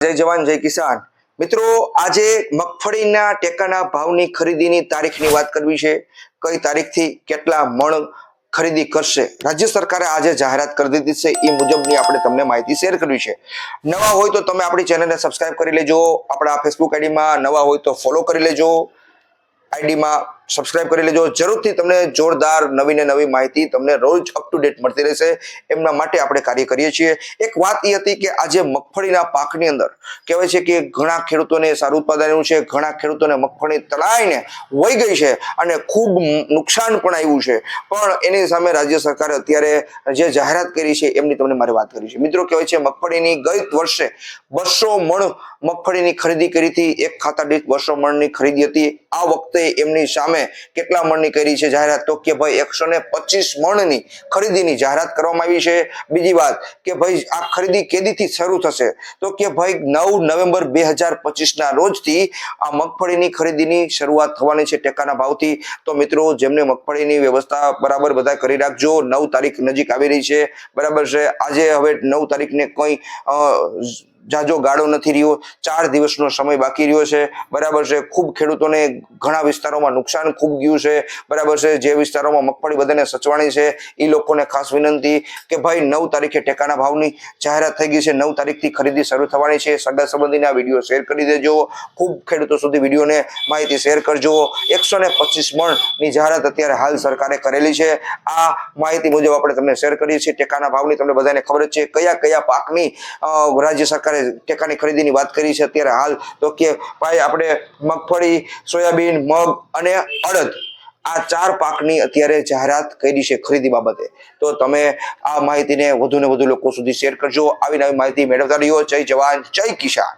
જય જવાન, જય કિસાન. મિત્રો, આજે મગફળીના ટેકાના ભાવની ખરીદીની તારીખની વાત કરવી છે. કઈ તારીખથી કેટલા મણ ખરીદી કરશે? રાજ્ય સરકારે આજે જાહેરાત કરી દીધી છે. એ મુજબની આપણે તમને માહિતી શેર કરવી છે. નવા હોય તો તમે આપણી ચેનલને સબસ્ક્રાઇબ કરી લેજો. આપણા ફેસબુક આઈડીમાં નવા હોય તો ફોલો કરી લેજો. આઈડીમાં સબસ્ક્રાઇબ કરી લેજો. જરૂરથી તમને જોરદાર નવી ને નવી માહિતી તમને રોજ અપ ટુ ડેટ મળતી રહેશે. એમના માટે આપણે કાર્ય કરીએ છીએ. એક વાત એ હતી કે આજે મગફળીના પાકની અંદર કહેવાય છે કે ઘણા ખેડૂતોને સારું ઉત્પાદન આવ્યું છે, ઘણા ખેડૂતોને મગફળી તળાઈને વહી ગઈ છે અને ખૂબ નુકસાન પણ આવ્યું છે. પણ એની સામે રાજ્ય સરકારે અત્યારે જે જાહેરાત કરી છે એમની તમને મારે વાત કરી છે. મિત્રો કહેવાય છે મગફળીની ગત વર્ષે બસો મણ મગફળીની ખરીદી કરી હતી. એક ખાતા દીઠ બસો મણની ખરીદી હતી. આ વખતે એમની સામે કેટલા મણની કરી છે? જાહેરાત તો કે ભાઈ એકસો ને પચીસ મણની ખરીદીની જાહેરાત કરવામાં આવી છે. બીજી વાત કે ભાઈ આ ખરીદી કેદીથી શરૂ થશે? તો કે ભાઈ નવ નવેમ્બર બે હજાર પચીસના રોજથી આ મગફળીની ખરીદીની શરૂઆત થવાની છે ટેકાના ભાવથી. તો મિત્રો, જેમને મગફળીની વ્યવસ્થા બરાબર બધા કરી રાખજો. નવ તારીખ નજીક આવી રહી છે. બરાબર છે. આજે હવે નવ તારીખને કોઈ જાજો ગાળો નથી રહ્યો. ચાર દિવસનો સમય બાકી રહ્યો છે. બરાબર છે. ખૂબ ખેડૂતોને ઘણા વિસ્તારોમાં નુકસાન ખૂબ ગયું છે. બરાબર છે. જે વિસ્તારોમાં મગફળી બધાને સચવાણી છે. એ લોકોને ખાસ વિનંતી કે ભાઈ નવ તારીખે ટેકાના ભાવની જાહેરાત થઈ ગઈ છે. નવ તારીખથી ખરીદી શરૂ થવાની છે. સગા સંબંધીને આ વીડિયો શેર કરી દેજો. ખૂબ ખેડૂતો સુધી વિડીયોને માહિતી શેર કરજો. એકસો ને પચીસ મણની જાહેરાત અત્યારે હાલ સરકારે કરેલી છે. આ માહિતી મુજબ આપણે તમને શેર કરીએ છીએ. ટેકાના ભાવની તમને બધાને ખબર જ છે. કયા કયા પાકની રાજ્ય સરકારે ટેકાની ખરીદીની વાત કરી છે, અત્યારે હાલ તો કે ભાઈ આપણે મગફળી, સોયાબીન, મગ અને અડદ આ ચાર પાકની અત્યારે જાહેરાત કરી છે ખરીદી બાબતે. તો તમે આ માહિતીને વધુ ને વધુ લોકો સુધી શેર કરજો. આવી નવી માહિતી મેળવતા રહ્યો જય જવાન, જય કિસાન.